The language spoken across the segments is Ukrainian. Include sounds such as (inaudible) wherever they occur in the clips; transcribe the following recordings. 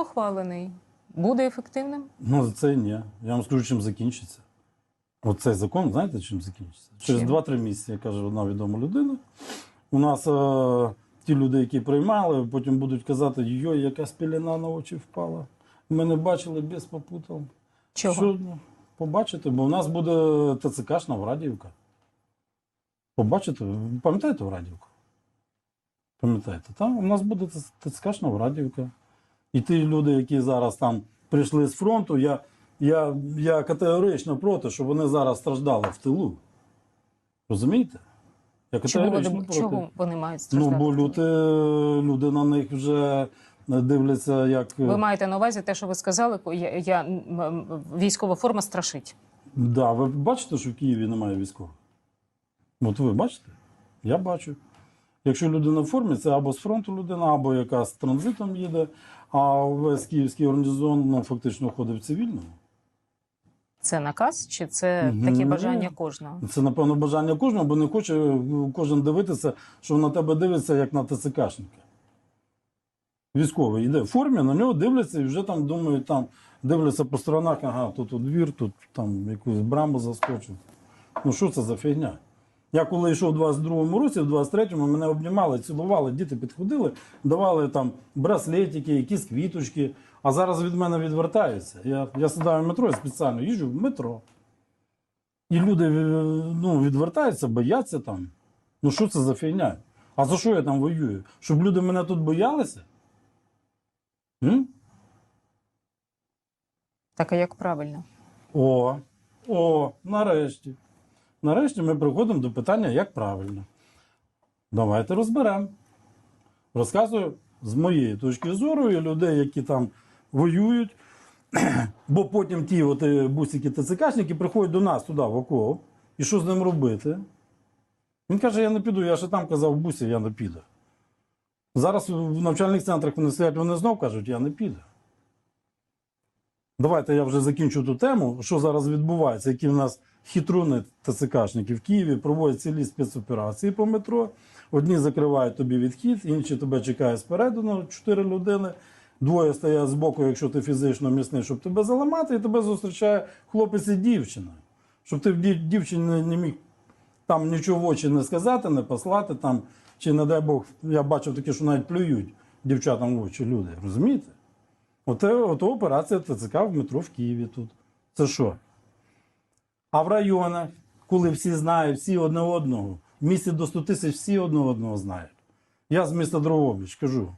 ухвалений. Буде ефективним? Ну, це ні. Я вам скажу, чим закінчиться. Оцей закон, знаєте, чим закінчиться? Через 2-3 місяці, каже одна відома людина. У нас е, ті люди, які приймали, потім будуть казати, йой, якась пелена на очі впала. Ми не бачили без попутав. Чого? Що ну, побачите, бо у нас буде ТЦКшна Врадіївка. Побачите, ви пам'ятаєте Врадіївку? Пам'ятаєте, там у нас буде ТЦКшна Врадіївка. І ті люди, які зараз там прийшли з фронту, я, я, я категорично проти, щоб вони зараз страждали в тилу. Розумієте? Я Чого категорично вони, проти. чого вони мають Ну, бо люди, люди на них вже дивляться як. Ви маєте на увазі те, що ви сказали, я, я, військова форма страшить. Да, ви бачите, що в Києві немає військових? От ви бачите? Я бачу. Якщо людина в формі, це або з фронту людина, або яка з транзитом їде, а весь київський гарнізон ну, фактично ходить в цивільному. Це наказ чи це таке бажання кожного? Це, напевно, бажання кожного, бо не хоче е, кожен дивитися, що на тебе дивиться, як на ТЦКшника. Військовий йде в формі, на нього дивляться і вже там думають, там дивляться по сторонах, ага, тут двір, тут там якусь браму заскочив. Ну що це за фігня? Я коли йшов у 22-му році, в 23-му мене обнімали, цілували, діти підходили, давали там браслетики, якісь квіточки, а зараз від мене відвертаються. Я, я сідаю в метро, я спеціально їжджу в метро. І люди е, ну, відвертаються, бояться там. Ну що це за фігня? А за що я там воюю? Щоб люди мене тут боялися? М? Так, а як правильно? О, о, нарешті. Нарешті ми приходимо до питання, як правильно. Давайте розберемо. Розказую з моєї точки зору і людей, які там воюють. (clears throat) Бо потім ті от е, бусики ТЦКшники приходять до нас туди, в окоп. І що з ним робити? Він каже: я не піду, я ще там казав бусі, я не піду. Зараз в навчальних центрах вони сидять, вони знов кажуть, я не піду. Давайте я вже закінчу ту тему, що зараз відбувається, які в нас хитруни ТЦКшники в Києві проводять цілі спецоперації по метро. Одні закривають тобі відхід, інші тебе чекають спереду на 4 людини. Двоє стоять збоку, якщо ти фізично міцний, щоб тебе заламати, і тебе зустрічає хлопець і дівчина. Щоб ти в дівчині не міг там нічого в очі не сказати, не послати там, чи не дай Бог, я бачив таке, що навіть плюють дівчатам в очі люди. Розумієте? Оте, ото операція ТЦК в метро в Києві тут. Це що? А в районах, коли всі знають, всі одне одного, в місті до 100 тисяч всі одне одного знають. Я з міста Дрогобич кажу.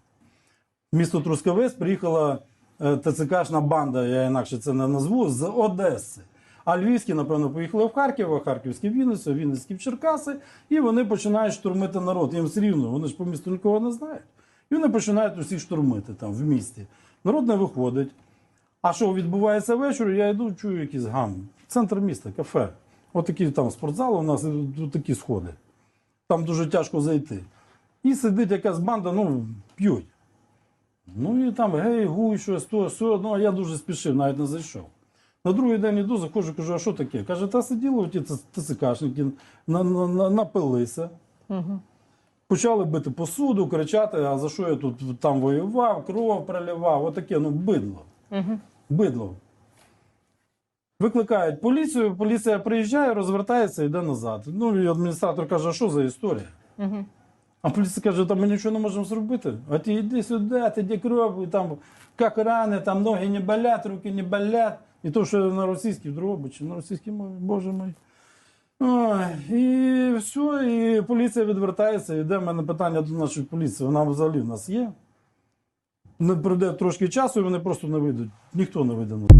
В місто Трускавець приїхала е, ТЦКшна банда, я інакше це не назву, з Одеси. А львівські, напевно, поїхали в Харків, а харківські в Вінницю, Вінницькі в Черкаси, і вони починають штурмити народ. Їм все рівно, вони ж по місту нікого не знають. І вони починають усіх штурмити там в місті. Народ не виходить. А що відбувається ввечері, я йду, чую якийсь гам. Центр міста, кафе. Отакі там спортзали, у нас тут такі сходи. Там дуже тяжко зайти. І сидить якась банда, ну, п'ють. Ну і там гей, гуй, щось, то, все. Ну, а я дуже спішив, навіть не зайшов. На другий день йду, заходжу, кажу, а що таке? Каже, та сиділи ті ТЦКшники, на, на, на, напилися. Угу. Почали бити посуду, кричати, а за що я тут там воював, кров проливав, отаке, ну, бидло. Угу. Бидло. Викликають поліцію, поліція приїжджає, розвертається і йде назад. Ну і адміністратор каже, а що за історія? Угу. А поліція каже, та ми нічого не можемо зробити. А ти йди сюди, ти де кров, і там як рани, там ноги не болять, руки не болять. І то, що на російській в Дрогобичі, на російській мові, боже мій. І все, і поліція відвертається. Йде в мене питання до нашої поліції. Вона взагалі в нас є. Не пройде трошки часу, і вони просто не вийдуть. Ніхто не вийде.